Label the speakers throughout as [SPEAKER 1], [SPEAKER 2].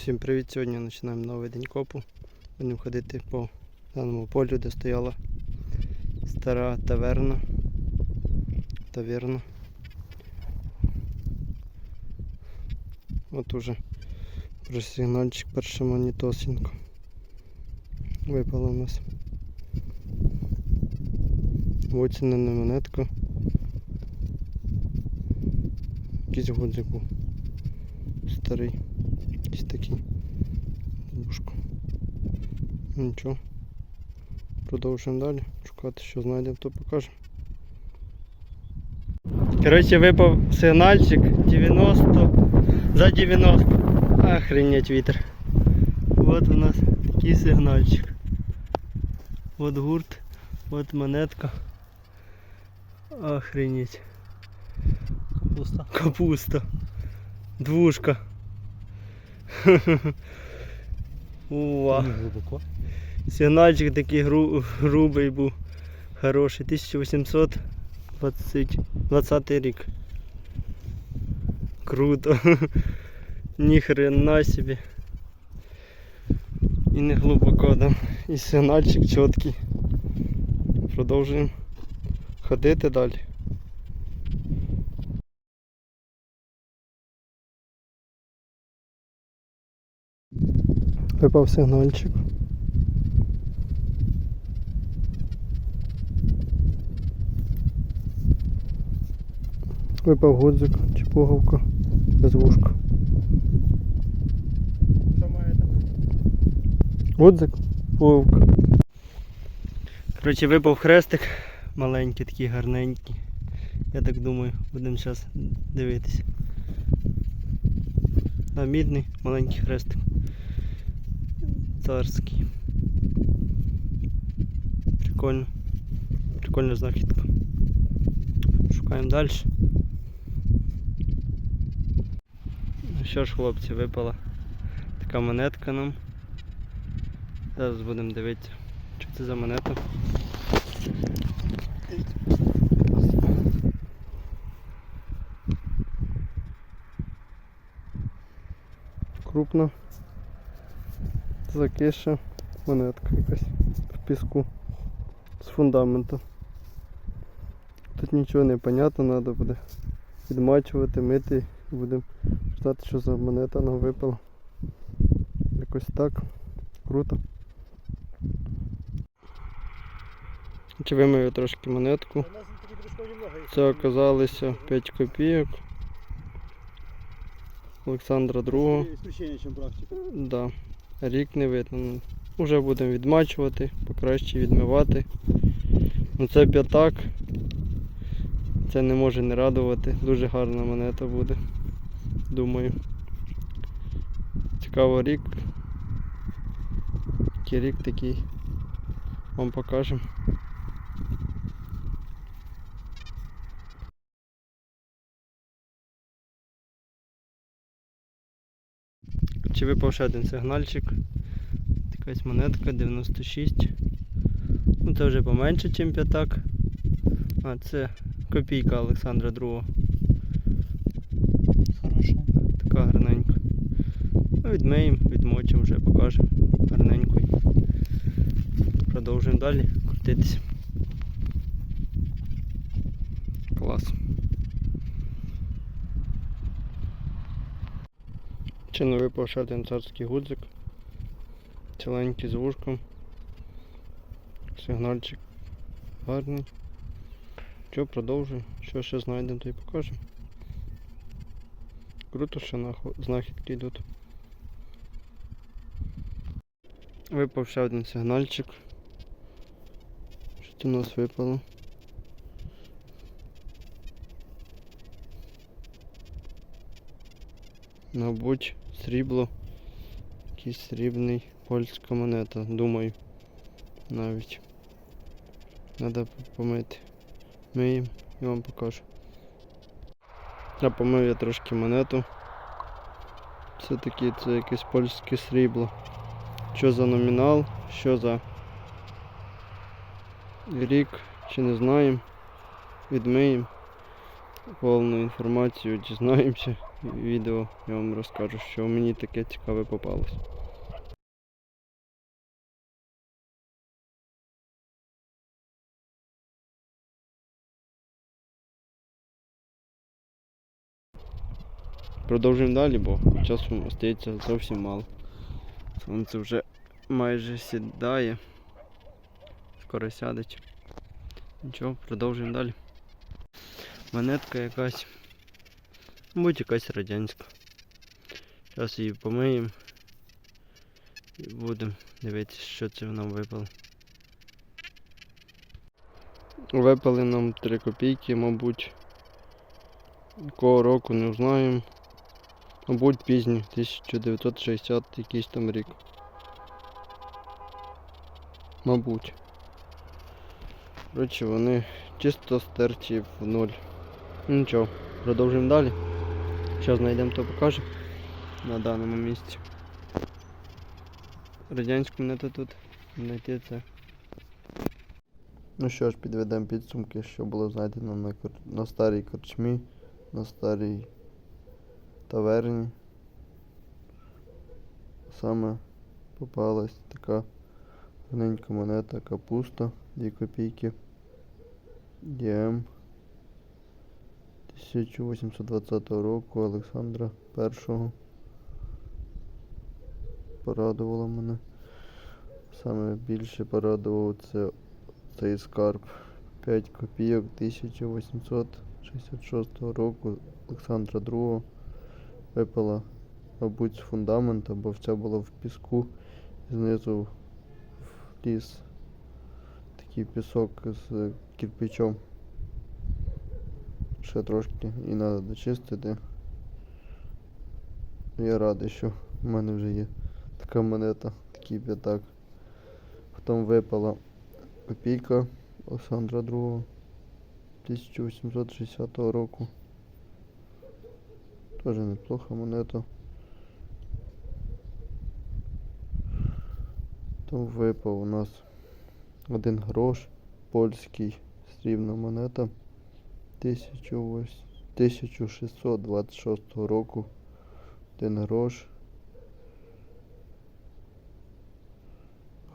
[SPEAKER 1] Всім привіт! Сьогодні починаємо новий день копу. Будемо ходити по даному полю, де стояла стара таверна. Таверна. От уже сигнальчик перша монітосінка. Випала у нас. Оцінена монетка. Якийсь годзик був. Старий. Якийсь такий. Бушко. Ну, Нічого. Продовжуємо далі. Шукати, що знайдемо, то покажемо. Коротше, випав сигнальчик 90 за 90. Охренеть вітер. От у нас такий сигнальчик. От гурт, от монетка. Охренеть.
[SPEAKER 2] Капуста.
[SPEAKER 1] Капуста. Двушка.
[SPEAKER 2] Глибоко.
[SPEAKER 1] Сигнальчик такий гру, грубий був. Хороший. 1820 рік. Круто. Ніхрена собі. І не глибоко, да. І сигнальчик чіткий. Продовжуємо ходити далі. Випав сигнальчик. Випав гудзик чи пуговка без вушка.
[SPEAKER 2] Що маєте?
[SPEAKER 1] Гудзик, пуговка. Коротше, випав хрестик маленький, такий гарненький. Я так думаю, будемо зараз дивитися. А мідний маленький хрестик. Царський. Прикольно. Прикольна знахідка. Шукаємо далі. Ну що ж, хлопці, випала така монетка нам. Зараз будемо дивитися, що це за монета. Крупна. Закиша монетка якась в піску з фундаменту. Тут нічого не понятно, треба буде відмачувати, мити і будемо ждати, що за монета нам випала. Якось так. Круто. Чи вимию трошки монетку. Це оказалося 5 копійок. Олександра II.
[SPEAKER 2] Исключение, чем практика.
[SPEAKER 1] Да. Рік не видно. Ну, Уже будемо відмачувати, покраще відмивати. Ну це п'ятак. Це не може не радувати. Дуже гарна монета буде. Думаю. Цікаво рік. Який рік такий. Вам покажемо. Чи випав ще один сигнальчик. Якась монетка 96. Ну це вже поменше, ніж п'ятак. А, це копійка Олександра II.
[SPEAKER 2] Хорошо.
[SPEAKER 1] Така гарненька. Ну, відмиємо, відмочимо вже покажемо. Гарненько. Продовжуємо далі крутитися. Не випав ще один царський гудзик. Ціленький з вушком. Сигнальчик гарний. Що, продовжуємо. Що ще знайдемо, то й покажемо. Круто, що знахідки йдуть. Випав ще один сигнальчик. Що у нас випало? Мабуть, срібло. Якийсь срібний польська монета, думаю. Навіть. Треба помити. Миємо і вам покажу. Я помив я трошки монету. Все-таки це якесь польське срібло. Що за номінал, що за рік, ще не знаємо. Відмиємо повну інформацію дізнаємося. Відео я вам розкажу, що мені таке цікаве попалось. Продовжуємо далі, бо часу остається зовсім мало. Сонце вже майже сідає. Скоро сядеть. Нічого, продовжуємо далі. Монетка якась. Мабуть, якась радянська. Зараз її помиємо. І будемо дивитися, що це нам випало. Випали нам 3 копійки, мабуть. Якого року не знаємо. Мабуть, пізній, 1960 якийсь там рік. Мабуть. Коротше, вони чисто стерті в нуль. Ну, Нічого, продовжуємо далі. Що знайдемо, то покажемо на даному місці. Радянську монету тут знайти це. Ну що ж, підведемо підсумки, що було знайдено на, кор... на старій корчмі, на старій таверні. Саме попалась така гарненька монета капуста 2 копійки. ДМ 1820 року Олександра І. Порадувало мене. Саме більше порадував це цей скарб 5 копійок 1866 року Олександра II випала, мабуть, з фундамента, бо вся була в піску, і знизу в ліс такий пісок з кирпичом. Ще трошки і треба дочистити. Я радий, що в мене вже є така монета, такий п'ятак. Потім випала копійка Олександра II 1860 року. Тоже неплоха монета. Там випав у нас один грош, польський срібна монета 1800 1626 року. Один грош.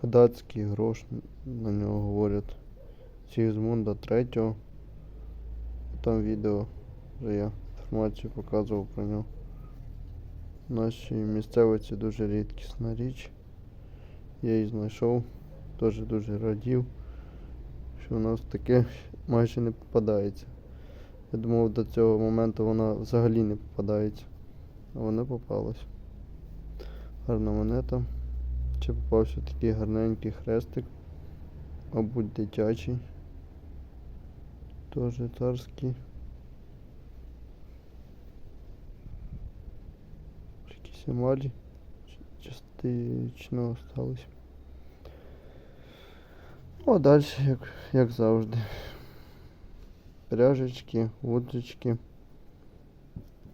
[SPEAKER 1] Датський грош на нього говорять. Сігізмунда III. Там відео вже я інформацію показував про нього. В нашій місцевості дуже рідкісна річ. Я її знайшов, теж дуже радів, що у нас таке майже не попадається. Я думав до цього моменту вона взагалі не попадається. А вона попалась. Гарна монета. Ще попався такий гарненький хрестик. Мабуть, дитячий. Теж царський. Якісь емалі частично остались. Ну, а далі, як, як завжди. Пряжечки, вудочки,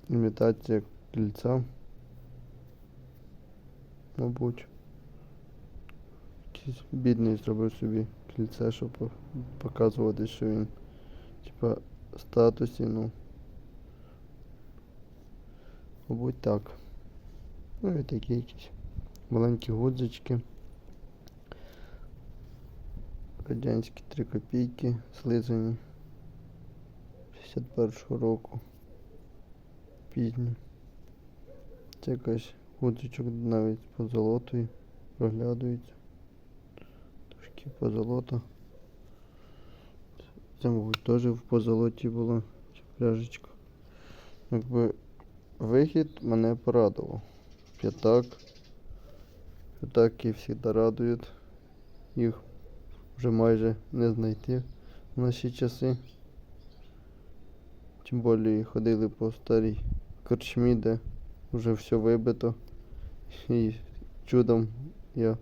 [SPEAKER 1] імітація кільця. Мабуть. Якийсь бідний зробив собі кільце, щоб показувати, що він типа статусі, ну. Мабуть так. Ну і такі якісь маленькі гудзички. Радянські 3 копійки слизані 61 року. Пізні. Це якась гудзичок навіть позолотою проглядується. Трошки позолота. Це, мабуть, теж в позолоті була ця пряжечка. Якби вихід мене порадував. П'ятак. П'ятаки завжди радують. Їх вже майже не знайти в наші часи. Тим більше ходили по старій корчмі, де вже все вибито. І чудом я,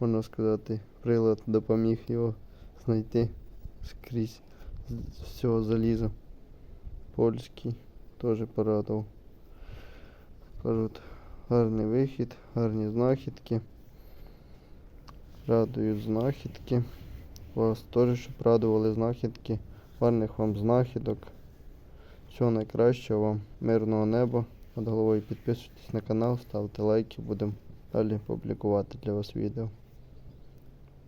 [SPEAKER 1] можна сказати, прилад допоміг його знайти скрізь з всього заліза. Польський теж порадував. Кажуть, гарний вихід, гарні знахідки. Радують знахідки. Вас теж, щоб радували знахідки. Гарних вам знахідок. Всього найкращого вам, мирного неба над головою. Підписуйтесь на канал, ставте лайки, будемо далі публікувати для вас відео.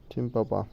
[SPEAKER 1] Всім па-па.